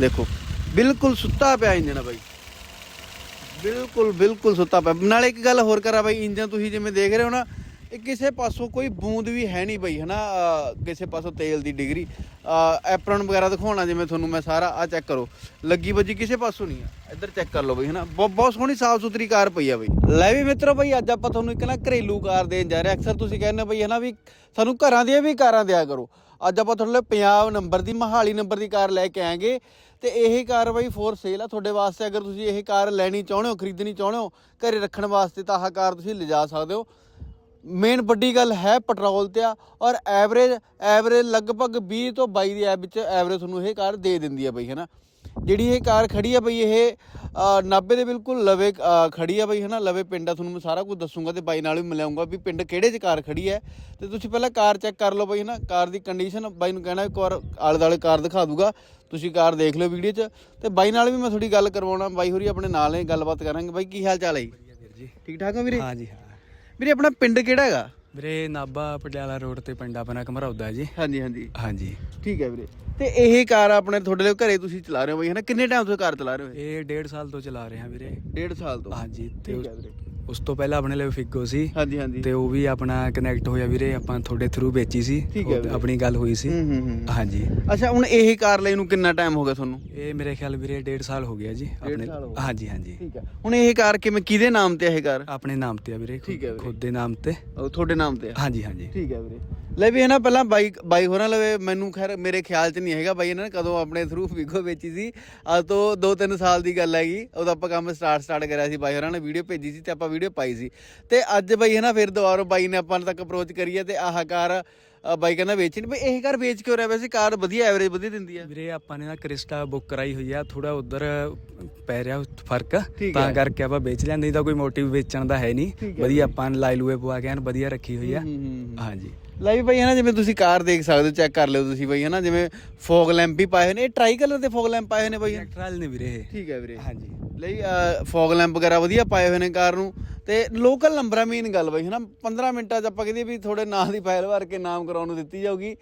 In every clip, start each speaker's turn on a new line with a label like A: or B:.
A: ਦੇਖੋ, ਬਿਲਕੁਲ ਸੁੱਤਾ ਪਿਆ ਇੰਜਨ ਬਾਈ। ਬਿਲਕੁਲ ਬਿਲਕੁਲ ਸੁੱਤਾ ਪਿਆ। ਨਾਲੇ ਇੱਕ ਗੱਲ ਹੋਰ ਕਰਾਂ ਬਾਈ ਇੰਜਨ ਤੁਸੀਂ ਜਿਵੇਂ ਦੇਖ ਰਹੇ ਹੋ ਨਾ, ਇਹ ਕਿਸੇ ਪਾਸੋਂ ਕੋਈ ਬੂੰਦ ਵੀ ਹੈ ਨਹੀਂ ਬਈ, ਹਨਾ? ਕਿਸੇ ਪਾਸੋਂ ਤੇਲ ਦੀ ਡਿਗਰੀ। ਐਪਰਨ ਵਗੈਰਾ ਦਿਖਾਉਣਾ ਜਿਵੇਂ ਤੁਹਾਨੂੰ ਮੈਂ ਸਾਰਾ ਆ ਚੈੱਕ ਕਰੋ। ਲੱਗੀ ਵੱਜੀ ਕਿਸੇ ਪਾਸੋਂ ਨਹੀਂ ਆ। ਇੱਧਰ ਚੈੱਕ ਕਰ ਲਓ ਬਈ, ਹਨਾ? ਬਹੁਤ ਸੋਹਣੀ ਸਾਫ਼ ਸੁਥਰੀ ਕਾਰ ਪਈ ਆ ਬਈ। ਲੈ ਵੀ ਮਿੱਤਰੋ ਬਈ, ਅੱਜ ਆਪਾਂ ਤੁਹਾਨੂੰ ਇੱਕ ਨਾ ਘਰੇਲੂ ਕਾਰ ਦੇਣ ਜਾ ਰਹੇ ਅਕਸਰ ਤੁਸੀਂ ਕਹਿੰਦੇ ਹੋ ਬਈ, ਹਨਾ, ਵੀ ਸਾਨੂੰ ਘਰਾਂ ਦੀਆਂ ਵੀ ਕਾਰਾਂ ਦਿਆ ਕਰੋ। ਅੱਜ ਆਪਾਂ ਤੁਹਾਡੇ ਲਈ ਪੰਜਾਬ ਨੰਬਰ ਦੀ, ਮਹਾਲੀ ਨੰਬਰ ਦੀ ਕਾਰ ਲੈ ਕੇ ਆਏਗੇ ਤੇ ਇਹ ਕਾਰ ਬਾਈ ਫੋਰ ਸੇਲ ਆ ਤੁਹਾਡੇ ਵਾਸਤੇ। ਅਗਰ ਤੁਸੀਂ ਇਹ ਕਾਰ ਲੈਣੀ ਚਾਹੁੰਦੇ ਹੋ, ਖਰੀਦਣੀ ਚਾਹੁੰਦੇ ਹੋ, ਘਰੇ ਰੱਖਣ ਵਾਸਤੇ ਤਾਂ ਆਹ ਕਾਰ ਤੁਸੀਂ ਲਿਜਾ ਸਕਦੇ ਹੋ। ਮੇਨ ਵੱਡੀ ਗੱਲ ਹੈ ਪੈਟਰੋਲ ਤੇ ਆ ਔਰ ਐਵਰੇਜ ਐਵਰੇਜ ਲਗਭਗ 20 ਤੋਂ 22 ਦੀ ਐਵ ਵਿੱਚ ਐਵਰੇਜ ਤੁਹਾਨੂੰ ਇਹ ਕਾਰ ਦੇ ਦਿੰਦੀ ਆ ਬਈ ਹੈਨਾ? ਜਿਹੜੀ ਇਹ ਕਾਰ ਖੜੀ ਆ ਬਈ ਇਹ ਅ, ਨਾਭੇ ਦੇ ਬਿਲਕੁਲ ਲਵੇ ਖੜੀ ਆ ਬਈ ਹੈਨਾ? ਲਵੇ ਪਿੰਡ ਆ ਤੁਹਾਨੂੰ ਮੈਂ ਸਾਰਾ ਕੁਝ ਦੱਸੂਗਾ ਤੇ ਬਾਈ ਨਾਲ ਵੀ ਮਿਲਾਉਂਗਾ ਵੀ ਪਿੰਡ ਕਿਹੜੇ 'ਚ ਕਾਰ ਖੜੀ ਹੈ। ਤੇ ਤੁਸੀਂ ਪਹਿਲਾਂ ਕਾਰ ਚੈੱਕ ਕਰ ਲਓ ਬਈ ਹੈਨਾ? ਕਾਰ ਦੀ ਕੰਡੀਸ਼ਨ ਬਾਈ ਨੂੰ ਕਹਿਣਾ ਇੱਕ ਵਾਰ ਆਲੇ ਦਾਲੇ ਕਾਰ ਦਿਖਾ ਦੂਗਾ। ਤੁਸੀਂ ਕਾਰ ਦੇਖ ਲਿਓ ਵੀਡੀਓ 'ਚ। ਤੇ ਬਾਈ ਨਾਲ ਵੀ ਮੈਂ ਥੋੜੀ ਗੱਲ ਕਰਵਾਉਣਾ ਬਾਈ ਹੋਰੀ ਆਪਣੇ ਨਾਲ ਨੇ ਗੱਲਬਾਤ ਕਰਾਂਗੇ। ਬਾਈ ਕੀ ਹਾਲ ਚਾਲ ਹੈ ਜੀ? ਠੀਕ ਠਾਕ ਹੋ ਵੀਰੇ?
B: ਹਾਂ ਜੀ ਹਾਂ।
A: ਵੀਰੇ ਆਪਣਾ ਪਿੰਡ ਕਿਹੜਾ ਹੈਗਾ?
B: ਵੀਰੇ ਨਾਬਾ ਪਟਿਆਲਾ ਰੋਡ ਤੇ ਪਿੰਡ ਆਪਣਾ ਘਮਰੌਦਾ ਜੀ।
A: ਹਾਂਜੀ ਹਾਂਜੀ।
B: ਹਾਂਜੀ।
A: ਠੀਕ ਹੈ ਵੀਰੇ। ਤੇ ਇਹ ਕਾਰ ਆਪਣੇ ਤੁਹਾਡੇ ਲਈ ਘਰੇ ਤੁਸੀਂ ਚਲਾ ਰਹੇ ਹੋ ਬਈ ਹਨਾ? ਕਿੰਨੇ ਟਾਈਮ ਤੋਂ ਕਾਰ ਚਲਾ ਰਹੇ ਹੋ
B: ਇਹ ਡੇਢ ਸਾਲ ਤੋਂ ਚਲਾ ਰਹੇ ਹਾਂ ਵੀਰੇ।
A: ਡੇਢ ਸਾਲ ਤੋਂ।
B: ਹਾਂਜੀ ਤੇ
A: ਠੀਕ ਹੈ ਵੀਰੇ।
B: ਉਸ ਤੋਂ ਪਹਿਲਾਂ ਆਪਣੇ ਲਈ ਫਿੱਗੋ ਸੀ।
A: ਹਾਂਜੀ ਹਾਂਜੀ।
B: ਤੇ ਉਹ ਵੀ ਆਪਣਾ ਕਨੈਕਟ ਹੋਇਆ ਵੀਰੇ ਆਪਾਂ ਤੁਹਾਡੇ ਥਰੂ ਵੇਚੀ ਸੀ।
A: ਠੀਕ ਹੈ
B: ਉਹ
A: ਵੀਰੇ।
B: ਆਪਣੀ ਗੱਲ ਹੋਈ ਸੀ।
A: ਹੂੰ ਹੂੰ ਹੂੰ।
B: ਹਾਂਜੀ।
A: ਅੱਛਾ ਹੁਣ ਇਹ ਕਾਰ ਲਈ ਨੂੰ ਕਿੰਨਾ ਟਾਈਮ ਹੋ ਗਿਆ ਤੁਹਾਨੂੰ?
B: ਇਹ ਮੇਰੇ ਖਿਆਲ ਵੀਰੇ ਡੇਢ ਸਾਲ ਹੋ ਗਿਆ ਜੀ
A: ਸਾਲ ਹੋ ਗਿਆ।
B: ਹਾਂਜੀ ਹਾਂਜੀ।
A: ਠੀਕ ਹੈ। ਹੁਣ ਇਹ ਕਾਰ ਕਿਵੇਂ ਕਿਹਦੇ ਨਾਮ ਤੇ ਇਹ ਕਾਰ?
B: ਆਪਣੇ ਨਾਮ ਤੇ ਆ ਵੀਰੇ
A: ਠੀਕ ਹੈ ਵੀਰੇ।
B: ਖੁਦ ਦੇ ਨਾਮ ਤੇ।
A: ਉਹ ਤੁਹਾਡੇ ਨਾਮ ਤੇ
B: ਹਾਂਜੀ ਹਾਂਜੀ।
A: ਠੀਕ ਹੈ ਵੀਰੇ। ਲੈ ਵੀ ਹੈ ਨਾ ਪਹਿਲਾਂ ਬਾਈ ਬਾਈ ਹੋਰਾਂ ਲਵੇ ਮੈਨੂੰ ਖੈਰ ਮੇਰੇ ਖਿਆਲ 'ਚ ਨਹੀਂ ਹੈਗਾ ਬਾਈ ਇਹਨਾਂ ਨੇ ਕਦੋਂ ਆਪਣੇ ਥਰੂ ਵੀਗੋ ਵੇਚੀ ਸੀ। ਅੱਜ ਤੋਂ 2-3 ਸਾਲ ਦੀ ਗੱਲ ਹੈਗੀ ਉਦੋਂ ਆਪਾਂ ਕੰਮ ਸਟਾਰਟ ਸਟਾਰਟ ਕਰਿਆ ਸੀ ਬਾਈ ਹੋਰਾਂ ਨੇ ਵੀਡੀਓ ਭੇਜੀ ਸੀ ਤੇ ਆਪਾਂ ਵੀਡੀਓ ਪਾਈ ਸੀ। ਤੇ ਅੱਜ ਬਾਈ ਹੈ ਨਾ ਫਿਰ ਦੁਬਾਰਾ ਬਾਈ ਨੇ ਆਪਾਂ ਤੱਕ ਅਪਰੋਚ ਕਰੀਏ ਤੇ ਆਹ ਕਾਰ ਬਾਈ ਕਹਿੰਦਾ ਵੇਚੀ ਨਹੀਂ ਬਈ ਇਹ ਕਾਰ ਵੇਚ ਕਿਉਂ ਰਿਹਾ? ਵੈਸੇ ਕਾਰ ਵਧੀਆ ਐਵਰੇਜ ਵਧੀਆ ਦਿੰਦੀ ਆ।
B: ਵੀਰੇ ਆਪਾਂ ਨੇ ਨਾ ਕ੍ਰਿਸਟਾ ਬੁੱਕ ਕਰਾਈ ਹੋਈ ਆ ਥੋੜਾ ਉਧਰ ਪੈ ਰਿਹਾ ਫ਼ਰਕ ਤਾਂ। ਕਰਕੇ ਆਪਾਂ ਵੇਚ ਲੈਂਦੇ ਨਹੀਂ ਤਾਂ ਕੋਈ ਮੋਟਿਵ ਵੇਚਣ ਦਾ ਹੈ ਨਹੀਂ। ਵਧੀਆ ਆਪਾਂ ਨੇ ਲਾਈ ਲੂਏ ਪਵਾ ਕੇ ਵਧੀਆ ਰੱਖੀ ਹੋਈ ਆ। ਹਾਂਜੀ।
A: ਲੈ ਵੀ ਬਈ ਹੈ ਨਾ ਜਿਵੇਂ ਤੁਸੀਂ ਕਾਰ ਦੇਖ ਸਕਦੇ ਹੋ ਚੈੱਕ ਕਰ ਲਿਓ ਤੁਸੀਂ ਬਈ ਹੈ ਨਾ ਜਿਵੇਂ ਫੋਗ ਲੈਂਪ ਵੀ ਪਾਏ ਹੋਏ ਨੇ। ਇਹ ਟਰਾਈ ਕਲਰ ਦੇ ਫੋਗ ਲੈਂਪ ਪਾਏ ਹੋਏ ਨੇ ਬਈ
B: ਇਲੈਕਟਰਲ ਨੇ ਵੀਰੇ ਇਹ।
A: ਠੀਕ ਹੈ ਵੀਰੇ।
B: ਹਾਂਜੀ।
A: ਲਈ ਫੋਗ ਲੈਂਪ ਵਗੈਰਾ ਵਧੀਆ ਪਾਏ ਹੋਏ ਨੇ ਕਾਰ ਨੂੰ। ਤੇ ਲੋਕਲ ਨੰਬਰ ਆ ਮੇਨ ਗੱਲ ਬਈ ਹਨਾ। 15 ਮਿੰਟਾਂ ਚ ਆਪਾਂ ਕਹਦੇ ਵੀ ਥੋੜੇ ਨਾਂ ਦੀ ਫਾਈਲ ਭਰ ਕੇ ਨਾਮ ਕਰਾਉਣ ਨੂੰ ਦਿੱਤੀ ਜਾਊਗੀ।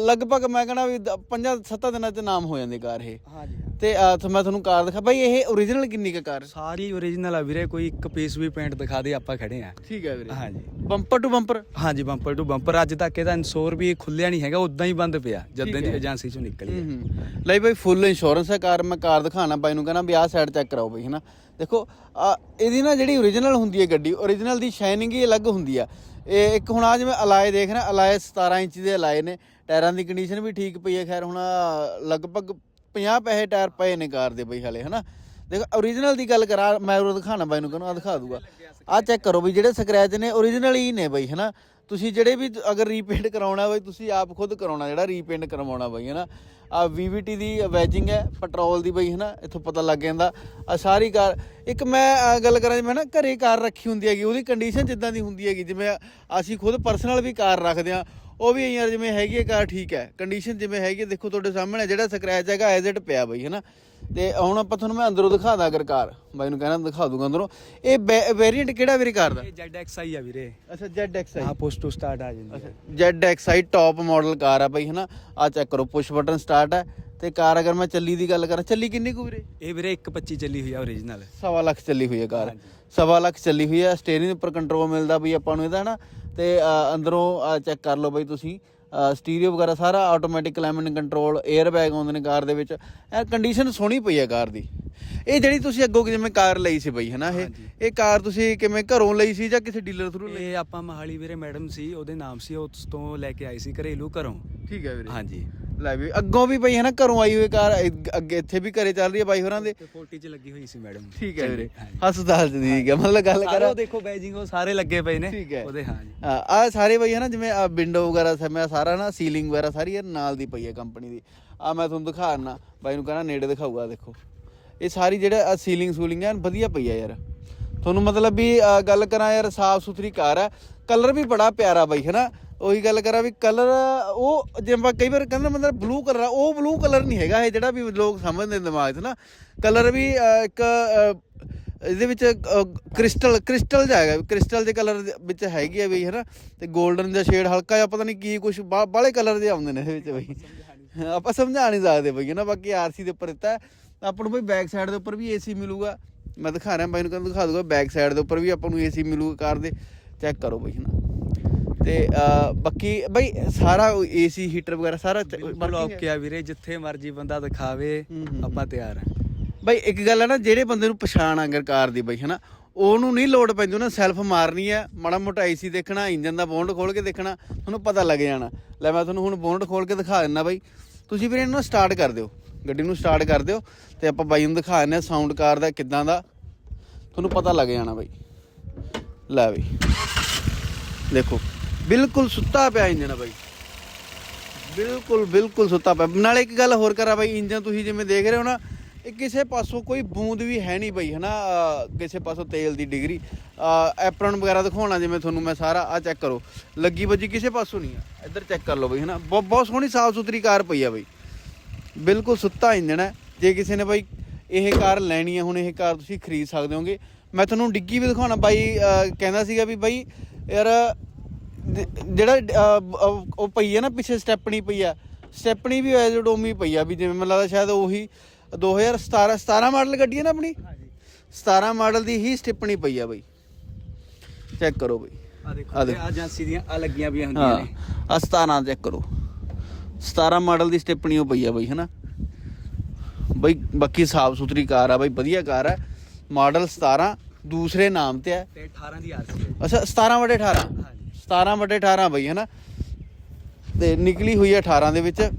A: ਲਗਭਗ ਮੈਂ ਕਹਣਾ ਵੀ 5-7 ਦਿਨਾਂ ਚ ਨਾਮ ਹੋ ਜਾਂਦੀ ਕਾਰ ਇਹ।
B: ਹਾਂਜੀ।
A: ਤੇ ਅਹ ਤੇ ਮੈਂ ਤੁਹਾਨੂੰ ਕਾਰ ਦਿਖਾ ਬਈ ਇਹ ਓਰੀਜਨਲ ਕਿੰਨੀ ਕੁ ਕਾਰ
B: ਸਾਰੀ ਓਰੀਜਨਲ ਆ ਵੀਰੇ ਕੋਈ ਇੱਕ ਪੀਸ ਵੀ ਪੇਂਟ ਦਿਖਾ ਦੇ ਆਪਾਂ ਖੜੇ ਆ।
A: ਠੀਕ ਹੈ ਵੀਰੇ।
B: ਹਾਂਜੀ।
A: ਬੰਪਰ ਟੂ ਬੰਪਰ
B: ਹਾਂਜੀ ਬੰਪਰ ਟੂ ਬੰਪਰ ਅੱਜ ਤੱਕ ਇਹਦਾ ਇੰਸ਼ੋਰ ਵੀ ਖੁੱਲਿਆ ਨਹੀਂ ਹੈਗਾ ਉਦਾਂ ਹੀ ਬੰਦ ਪਿਆ ਜਦੋਂ ਦੀ। ਏਜੰਸੀ ਚੋਂ ਨਿਕਲੀ ਹੈ।
A: ਹੂੰ। ਲਈ ਬਈ ਫੁੱਲ ਇੰਸ਼ੋਰੈਂਸ ਹੈ ਕਾਰ ਮੈਂ ਕਾਰ ਦਿਖਾਣਾ ਬਾਈ ਨੂੰ ਕਹਿੰਦਾ ਵੀ ਆਹ ਸਾਈਡ ਚੈੱਕ ਕਰਾਓ ਬਈ ਹਨਾ। ਦੇਖੋ ਇਹਦੀ ਨਾ ਜਿਹੜੀ ਓਰੀਜਨਲ ਹੁੰਦੀ ਹੈ ਗੱਡੀ ਓਰੀਜਨਲ ਦੀ ਸ਼ਾਈਨਿੰਗ ਹੀ ਅਲੱਗ ਹੁੰਦੀ ਆ। ਇਹ ਇੱਕ ਹੁਣ ਆ ਜਿਵੇਂ ਅਲਾਏ ਦੇਖ ਰਹੇ ਅਲਾਏ 17 ਇੰਚ ਦੇ ਅਲਾਏ ਨੇ ਟਾਇਰਾਂ ਦੀ ਕੰਡੀਸ਼ਨ ਵੀ ਠੀਕ ਪਈ ਹੈ ਖੈਰ ਹੁਣ ਆਹ ਲਗਭਗ 50 ਪੈਸੇ ਟਾਇਰ ਪਏ ਨੇ ਕਾਰ ਦੇ ਬਈ ਹਲੇ, ਹਨਾ? ਦੇਖੋ ਓਰੀਜਨਲ ਦੀ ਗੱਲ ਕਰਾਂ, ਮੈਂ ਉਹ ਦਿਖਾਣਾ ਬਾਈ ਨੂੰ, ਕਹਿੰਦਾ ਦਿਖਾ ਦੂਗਾ। ਆ ਚੈੱਕ ਕਰੋ ਵੀ ਜਿਹੜੇ ਸਕ੍ਰੈਚ ਨੇ ਓਰੀਜਨਲ ਹੀ ਨੇ ਬਈ, ਹਨਾ? ਤੁਸੀਂ ਜਿਹੜੇ ਵੀ ਅਗਰ ਰੀਪੇਂਟ ਕਰਾਉਣਾ ਬਈ, ਤੁਸੀਂ ਆਪ ਖੁਦ ਕਰਾਉਣਾ, ਜਿਹੜਾ ਰੀਪੇਂਟ ਕਰਵਾਉਣਾ ਬਈ, ਹਨਾ? ਆ VVT ਦੀ ਵੈਜਿੰਗ ਹੈ ਪੈਟਰੋਲ ਦੀ ਬਈ, ਹਨਾ? ਇੱਥੋਂ ਪਤਾ ਲੱਗ ਜਾਂਦਾ। ਆ ਸਾਰੀ ਕਾਰ, ਇੱਕ ਮੈਂ ਗੱਲ ਕਰਾਂ, ਜਿਵੇਂ ਨਾ ਘਰੇ ਕਾਰ ਰੱਖੀ ਹੁੰਦੀ ਹੈਗੀ, ਉਹਦੀ ਕੰਡੀਸ਼ਨ ਜਿੱਦਾਂ ਦੀ ਹੁੰਦੀ ਹੈਗੀ, ਜਿਵੇਂ ਅਸੀਂ ਖੁਦ ਪਰਸਨਲ ਵੀ ਕਾਰ ਰੱਖਦੇ ਆ ਉਹ ਵੀ ਯਾਰ ਜਿਵੇਂ ਹੈਗੀ ਹੈ ਕਾਰ ਠੀਕ ਹੈ ਕੰਡੀਸ਼ਨ ਜਿਵੇਂ ਹੈਗੀ ਦੇਖੋ ਤੁਹਾਡੇ ਸਾਹਮਣੇ ਜਿਹੜਾ ਸਕ੍ਰੈਚ ਹੈਗਾ ਐਜ਼ ਇਟ ਪਿਆ ਬਈ ਹਨਾ? ਤੇ ਹੁਣ ਆਪਾਂ ਤੁਹਾਨੂੰ ਮੈਂ ਅੰਦਰੋਂ ਦਿਖਾਦਾ ਅਗਰ ਕਾਰ। ਬਾਈ ਨੂੰ ਕਹਿਣਾ ਦਿਖਾ ਦੂੰਗਾ ਅੰਦਰੋਂ। ਇਹ ਵੇਰੀਐਂਟ ਕਿਹੜਾ ਵੀਰੇ ਕਾਰ ਦਾ?
B: ਇਹ ZXi ਆ ਵੀਰੇ।
A: ਅੱਛਾ ZXi
B: ਹਾਂ ਪੁਸ਼ ਟੂ ਸਟਾਰਟ ਆ ਜਾਂਦੀ ਹੈ
A: ZXi ਟੌਪ ਮਾਡਲ ਕਾਰ ਆ ਬਈ ਹਨਾ? ਆ ਚੈੱਕ ਕਰੋ ਪੁਸ਼ ਬਟਨ ਸਟਾਰਟ ਹੈ ਤੇ ਕਾਰ ਅਗਰ ਮੈਂ ਚੱਲੀ ਦੀ ਗੱਲ ਕਰਾਂ ਚੱਲੀ ਕਿੰਨੀ ਕੁ ਵੀਰੇ?
B: ਇਹ ਵੀਰੇ 125 ਚੱਲੀ ਹੋਈ ਆ ਓਰੀਜਨਲ
A: ਸਵਾ ਲੱਖ ਚੱਲੀ ਹੋਈ ਹੈ ਕਾਰ।
B: ਹਾਂਜੀ।
A: ਸਵਾ ਲੱਖ ਚੱਲੀ ਹੋਈ ਹੈ ਸਟੀਅਰਿੰਗ ਉੱਪਰ ਕੰਟਰੋਲ ਮਿਲਦਾ ਬਈ ਆਪਾਂ ਨੂੰ ਇਹਦਾ ਨਾ ਤੇ ਅੰਦਰੋਂ ਚੈੱਕ ਕਰ ਲਓ ਬਈ ਤੁਸੀਂ। ਸਟੀਰੀਓ ਵਗੈਰਾ ਸਾਰਾ automatic climate control air bag ਆਉਂਦੇ ਨੇ ਕਾਰ ਦੇ ਵਿੱਚ। ਇਹ ਕੰਡੀਸ਼ਨ ਸੋਹਣੀ ਪਈ ਹੈ ਕਾਰ ਦੀ। ਇਹ ਜਿਹੜੀ ਤੁਸੀਂ ਅੱਗੋਂ ਜਿਵੇਂ ਕਾਰ ਲਈ ਸੀ ਬਈ ਹਨਾ ਇਹ। ਇਹ ਕਾਰ ਤੁਸੀਂ ਕਿਵੇਂ ਘਰੋਂ ਲਈ ਸੀ ਜਾਂ ਕਿਸੇ ਡੀਲਰ ਥਰੂ ਲਈ?
B: ਇਹ ਆਪਾਂ ਮਹਾਲੀ ਵੀਰੇ ਮੈਡਮ ਸੀ ਉਹਦੇ ਨਾਮ ਸੀ ਉਸ ਤੋਂ ਲੈ ਕੇ ਆਈ ਸੀ ਘਰੇਲੂ ਘਰੋਂ।
A: ਠੀਕ ਹੈ ਵੀਰੇ।
B: ਹਾਂਜੀ।
A: ਲੈ ਵੀ ਅੱਗੋਂ ਵੀ ਬਈ ਹਨਾ ਘਰੋਂ ਆਈ ਹੋਈ ਕਾਰ ਅੱਗ- ਅੱਗੇ ਇੱਥੇ ਵੀ ਘਰੇ ਚੱਲ ਰਹੀ ਹੈ ਬਾਈ ਹੋਰਾਂ ਦੇ।
B: ਤੇ 40 ਚ ਲੱਗੀ ਹੋਈ ਸੀ ਮੈਡਮ।
A: ਠੀਕ ਹੈ ਵੀਰੇ। ਹਸਪਤਾਲ ਚ ਠੀਕ ਹੈ ਮਤਲਬ ਗੱਲ
B: ਸਾਰੇ
A: ਕਰਾਂ।
B: ਉਹ ਦੇਖੋ ਬੈਜਿੰਗ ਉਹ ਸਾਰੇ ਲੱਗੇ ਪਏ ਨੇ।
A: ਠੀਕ ਹੈ।
B: ਉਹਦੇ ਹਾਂਜੀ।
A: ਆ ਸਾਰੇ ਬਈ ਹਨਾ ਜਿਵੇਂ ਆ ਵਿੰਡੋ ਵਗੈਰਾ ਸਮਿਆ ਸਾਰਾ ਨਾ ਸੀਲਿੰਗ ਵਗੈਰਾ ਸਾਰੀ ਇਹ ਨਾਲ ਦੀ ਪਈ ਹੈ ਕੰਪਨੀ ਦੀ। ਆ ਮੈਂ ਤੁਹਾਨੂੰ ਦਿਖਾਣਾ ਬਾਈ ਨੂੰ ਕਹਿੰਦਾ ਨੇੜੇ ਦਿਖਾਊਗਾ ਦੇਖੋ। ਇਹ ਸਾਰੀ ਜਿਹੜਾ ਸੀਲਿੰਗ ਸੂਲਿੰਗ ਹੈ ਵਧੀਆ ਪਈ ਹੈ ਯਾਰ। ਤੁਹਾਨੂੰ ਮਤਲਬ ਵੀ ਗੱਲ ਕਰਾਂ ਯਾਰ ਸਾਫ਼ ਸੁਥਰੀ ਕਾਰ ਹੈ। ਕਲਰ ਵੀ ਬੜਾ ਪਿਆਰਾ ਬਾਈ ਹਨਾ ਉਹੀ ਗੱਲ ਕਰਾਂ ਵੀ ਕਲਰ ਉਹ ਜੇ ਆਪਾਂ ਕਈ ਵਾਰ ਕਹਿੰਦਾ ਬੰਦਾ ਬਲੂ ਕਲਰ ਆ, ਉਹ ਬਲੂ ਕਲਰ ਨਹੀਂ ਹੈਗਾ ਇਹ ਜਿਹੜਾ ਵੀ ਲੋਕ ਸਮਝਦੇ ਨੇ ਦਿਮਾਗ 'ਚ ਨਾ। ਕਲਰ ਵੀ ਇੱਕ ਇਹਦੇ ਵਿੱਚ ਕ੍ਰਿਸਟਲ ਕ੍ਰਿਸਟਲ ਜਿਹਾ ਹੈਗਾ ਕ੍ਰਿਸਟਲ ਦੇ ਕਲਰ ਵਿੱਚ ਹੈਗੀ ਆ ਬਈ ਹਨਾ, ਤੇ 골ਡਨ ਦਾ ਸ਼ੇਡ ਹਲਕਾ ਜਿਹਾ ਪਤਾ ਨਹੀਂ ਕੀ ਕੁਝ ਬਾਹਲੇ ਕਲਰ ਦੇ ਆਉਂਦੇ ਨੇ ਇਹਦੇ ਵਿੱਚ ਬਈ। ਆਪਾਂ ਸਮਝਾ ਨਹੀਂ ਸਕਦੇ ਬਈ ਨਾ ਬਾਕੀ ਆਰਸੀ ਦੇ ਉੱਪਰ ਦਿੱਤਾ। ਆਪਾਂ ਨੂੰ ਬਈ ਬੈਕ ਸਾਈਡ ਦੇ ਉੱਪਰ ਵੀ ਏਸੀ ਮਿਲੂਗਾ। ਮੈਂ ਦਿਖਾ ਰਿਹਾ, ਬਾਈ ਨੂੰ ਕਹਿੰਦਾ ਦਿਖਾ ਦੂਗਾ ਬੈਕ ਸਾਈਡ ਦੇ ਉੱਪਰ ਵੀ ਆਪਾਂ ਨੂੰ ਏਸੀ ਮਿਲੂਗਾ ਕਾਰ ਦੇ। ਚੈੱਕ ਕਰੋ ਬਈ ਹਨਾ। ਤੇ ਬਾਕੀ ਬਈ ਸਾਰਾ ਏਸੀ ਹੀਟਰ ਵਗੈਰਾ ਸਾਰਾ ਚ-
B: ਬਿਲਕੁਲ
A: working ਹੈ?
B: ਓਕੇ ਆ ਵੀਰੇ ਜਿੱਥੇ ਮਰਜ਼ੀ ਬੰਦਾ ਦਿਖਾਵੇ
A: ਹੂੰ, ਹੂੰ,
B: ਆਪਾਂ ਤਿਆਰ ਆ।
A: ਬਈ ਇੱਕ ਗੱਲ ਹੈ ਨਾ ਜਿਹੜੇ ਬੰਦੇ ਨੂੰ ਪਛਾਣ ਅਗਰ ਕਾਰ ਦੀ ਬਈ ਹਨਾ ਉਹਨੂੰ ਨਹੀਂ ਲੋਡ ਪੈਂਦੀ ਉਹਨਾਂ ਸੈਲਫ ਮਾਰਨੀ ਹੈ ਮਾੜਾ ਮੋਟਾ ਏਸੀ ਦੇਖਣਾ ਇੰਜਨ ਦਾ ਬੋਨਟ ਖੋਲ ਕੇ ਦੇਖਣਾ ਤੁਹਾਨੂੰ ਪਤਾ ਲੱਗ ਜਾਣਾ। ਲੈ ਮੈਂ ਤੁਹਾਨੂੰ ਹੁਣ ਬੋਨਟ ਖੋਲ ਕੇ ਦਿਖਾ ਦਿੰਦਾ ਬਾਈ। ਤੁਸੀਂ ਵੀਰੇ ਇਹਨੂੰ ਸਟਾਰਟ ਕਰ ਦਿਓ ਗੱਡੀ ਨੂੰ ਸਟਾਰਟ ਕਰ ਦਿਓ ਤੇ ਆਪਾਂ ਬਾਈ ਨੂੰ ਦਿਖਾ ਦਿੰਦੇ ਆ ਸਾਊਂਡ ਕਾਰ ਦਾ ਕਿੱਦਾਂ ਦਾ। ਤੁਹਾਨੂੰ ਪਤਾ ਲੱਗ ਜਾਣਾ ਬਾਈ। ਲੈ ਬਈ। ਦੇਖੋ। ਬਿਲਕੁਲ ਸੁੱਤਾ ਪਿਆ ਇੰਜਨ ਆ ਬਾਈ। ਬਿਲਕੁਲ ਬਿਲਕੁਲ ਸੁੱਤਾ ਪਿਆ। ਨਾਲੇ ਇੱਕ ਗੱਲ ਹੋਰ ਕਰਾਂ ਬਾਈ ਇੰਜਨ ਤੁਸੀਂ ਜਿਵੇਂ ਦੇਖ ਰਹੇ ਹੋ ਨਾ, ਇਹ ਕਿਸੇ ਪਾਸੋਂ ਕੋਈ ਬੂੰਦ ਵੀ ਹੈ ਨਹੀਂ ਬਈ, ਹਨਾ? ਅਹ, ਕਿਸੇ ਪਾਸੋਂ ਤੇਲ ਦੀ ਡਿਗਰੀ। ਐਪਰਨ ਵਗੈਰਾ ਦਿਖਾਉਣਾ ਜਿਵੇਂ ਤੁਹਾਨੂੰ ਮੈਂ ਸਾਰਾ ਆ ਚੈੱਕ ਕਰੋ। ਲੱਗੀ ਵੱਜੀ ਕਿਸੇ ਪਾਸੋਂ ਨਹੀਂ ਆ। ਇੱਧਰ ਚੈੱਕ ਕਰ ਲਓ ਬਈ, ਹਨਾ? ਬਹੁਤ ਬਹੁਤ ਸੋਹਣੀ ਸਾਫ਼ ਸੁਥਰੀ ਕਾਰ ਪਈ ਆ ਬਈ। ਬਿਲਕੁਲ ਸੁੱਤਾ ਇੰਜਣ ਹੈ। ਜੇ ਕਿਸੇ ਨੇ ਬਾਈ ਇਹ ਕਾਰ ਲੈਣੀ ਹੈ ਹੁਣ ਇਹ ਕਾਰ ਤੁਸੀਂ ਖਰੀਦ ਸਕਦੇ ਹੋਗੇ। ਮੈਂ ਤੁਹਾਨੂੰ ਡਿੱਗੀ ਵੀ ਦਿਖਾਉਣਾ ਬਾਈ ਕਹਿੰਦਾ ਸੀਗਾ ਵੀ ਬਾਈ, ਯਾਰ ਜਿਹੜਾ ਉਹ ਪਈ ਹੈ ਨਾ ਪਿੱਛੇ ਸਟੈਪਣੀ ਪਈ ਆ ਸਟੈਪਣੀ ਵੀ ਐਜ਼ ਡੋਮੀ ਪਈ ਆ ਵੀ ਜਿਵੇਂ ਮੈਨੂੰ ਲੱਗਦਾ ਸ਼ਾਇਦ ਉਹੀ 2017 17 ਮਾਡਲ ਗੱਡੀ ਹੈ ਨਾ ਆਪਣੀ? 17 ਮਾਡਲ ਦੀ ਹੀ ਸਟੈਪਣੀ ਪਈ ਆ ਬਾਈ। ਚੈੱਕ ਕਰੋ ਬਾਈ।
B: ਆ
A: ਆ
B: ਦੇਖੋ। ਆ ਏਜੰਸੀ ਦੀਆਂ ਆ ਲੱਗੀਆਂ ਵੀ ਹੁੰਦੀਆਂ
A: ਹਾਂ
B: ਨੇ।
A: ਆ 17 ਚੈੱਕ ਕਰੋ। 17 ਮਾਡਲ ਦੀ ਸਟੈਪਣੀ ਉਹ ਪਈ ਆ ਬਈ ਹਨਾ? ਬਈ ਬਾਕੀ ਸਾਫ਼ ਸੁਥਰੀ ਕਾਰ ਆ ਬਈ ਵਧੀਆ ਕਾਰ ਆ। ਮਾਡਲ 17 ਦੂਸਰੇ ਨਾਮ ਤੇ ਹੈ
B: ਤੇ 18 ਦੀ ਆਰਸੀ ਹੈ
A: ਅੱਛਾ 17 ਵਟੇ 18
B: ਹਾਂਜੀ।
A: 17 ਵਟੇ 18 ਬਈ ਹਨਾ? ਤੇ ਨਿਕਲੀ ਹੋਈ ਹੈ 18 ਦੇ ਵਿੱਚ।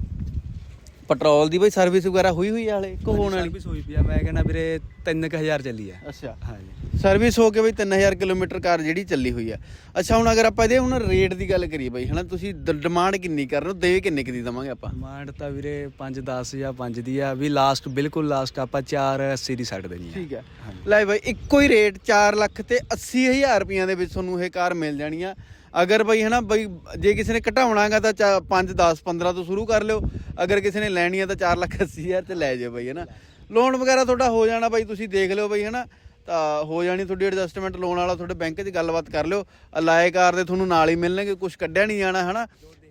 A: ਪੈਟਰੋਲ ਦੀ ਬਈ ਸਰਵਿਸ ਵਗੈਰਾ ਹੋਈ ਹੋਈ ਆ ਹਲੇ? ਕੋ ਹੋਣ ਵਾਲੀ।
B: ਸਰਵਿਸ ਹੋਈ ਪਿਆ ਮੈਂ ਕਹਿੰਦਾ ਵੀਰੇ 3000 ਚੱਲੀ ਆ।
A: ਅੱਛਾ।
B: ਹਾਂਜੀ।
A: ਸਰਵਿਸ ਹੋ ਕੇ ਬਈ 3000 ਕਿਲੋਮੀਟਰ ਕਾਰ ਜਿਹੜੀ ਚੱਲੀ ਹੋਈ ਆ। ਅੱਛਾ ਹੁਣ ਅਗਰ ਆਪਾਂ ਇਹਦੇ ਹੁਣ ਰੇਟ ਦੀ ਗੱਲ ਕਰੀਏ ਬਈ ਹਨਾ? ਤੁਸੀਂ ਡਿਮਾਂਡ ਕਿੰਨੀ ਕਰ ਰਹੇ ਹੋ? ਦੇ ਕਿੰਨੇ ਕੁ ਦੀ ਦਵਾਂਗੇ ਆਪਾਂ?
B: ਡਿਮਾਂਡ ਤਾਂ ਵੀਰੇ 5 10 ਜਾਂ 5 ਦੀ ਆ। ਵੀ ਲਾਸਟ ਬਿਲਕੁਲ ਲਾਸਟ ਆਪਾਂ 480 ਦੀ ਛੱਡ ਦੇਣੀ ਆ।
A: ਠੀਕ
B: ਹਾਂਜੀ।
A: ਲੈ ਬਾਈ ਇੱਕੋ ਹੀ ਰੇਟ 4 ਲੱਖ ਤੇ 80000 ਰੁਪਈਆਂ ਦੇ ਵਿੱਚ ਤੁਹਾਨੂੰ ਇਹ ਕਾਰ ਮਿਲ ਜਾਣੀ ਆ। ਅਗਰ ਬਈ ਹਨਾ ਬਈ ਜੇ ਕਿਸੇ ਨੇ ਘਟਾਉਣਾਗਾ ਤਾਂ 5 10 15 ਤੋਂ ਸ਼ੁਰੂ ਕਰ ਲਿਓ। ਅਗਰ ਕਿਸੇ ਨੇ ਲੈਣੀ ਆ ਤਾਂ 4 ਲੱਖ 80000 ਤੇ ਲੈ ਜਾਓ ਬਈ ਹਨਾ। ਲੋਨ ਵਗੈਰਾ ਤੁਹਾਡਾ ਹੋ ਜਾਣਾ ਬਾਈ ਤੁਸੀਂ ਦੇਖ ਲਿਓ ਬਈ ਹਨਾ। ਤਾਂ ਹੋ ਜਾਣੀ ਤੁਹਾਡੀ ਐਡਜਸਟਮੈਂਟ ਲੋਨ ਵਾਲਾ ਤੁਹਾਡੇ ਬੈਂਕ 'ਚ ਗੱਲਬਾਤ ਕਰ ਲਿਓ। ਅਲਾਏ ਕਾਰ ਦੇ ਤੁਹਾਨੂੰ ਨਾਲ ਹੀ ਮਿਲਣਗੇ ਕੁਝ ਕੱਢਿਆ ਨਹੀਂ ਜਾਣਾ ਹਨਾ।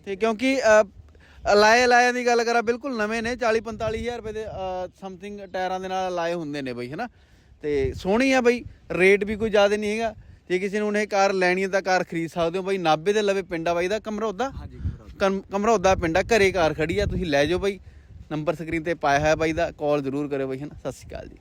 A: ਤੇ ਕਿਉਂਕਿ ਅ, ਅਲਾਏ ਅਲਾਇਆਂ ਦੀ ਗੱਲ ਕਰਾਂ ਬਿਲਕੁਲ ਨਵੇਂ ਨੇ 40 45000 ਰੁਪਏ ਦੇ ਸਮਥਿੰਗ ਟਾਇਰਾਂ ਦੇ ਨਾਲ ਲਾਏ ਹੁੰਦੇ ਨੇ ਬਈ ਹਨਾ। ਤੇ ਸੋਹਣੀ ਆ ਬਈ ਰੇਟ ਵੀ ਕੋਈ ਜ਼ਿਆਦਾ ਨਹੀਂ ਹੈਗਾ। ਜੇ ਕਿਸੇ ਨੂੰ ਇਹ ਕਾਰ ਲੈਣੀ ਹੈ ਤਾਂ ਕਾਰ ਖਰੀਦ ਸਕਦੇ ਹੋ ਬਈ। ਨਾਭੇ ਦੇ ਲਵੇ ਪਿੰਡਾ ਬਾਈ ਦਾ ਕਮਰੋਦਾ?
B: ਹਾਂਜੀ
A: ਕਮ- ਕਮਰੋਦਾ ਪਿੰਡਾ ਘਰੇ ਕਾਰ ਖੜੀ ਆ ਤੁਸੀਂ ਲੈ ਜਾਓ ਬਈ। ਨੰਬਰ ਸਕਰੀਨ ਤੇ ਪਾਇਆ ਹੋਇਆ ਬਾਈ ਦਾ ਕਾਲ ਜ਼ਰੂਰ ਕਰਿਓ ਬਈ ਹਨਾ? ਸਤਿ ਸ਼੍ਰੀ ਅਕਾਲ ਜੀ।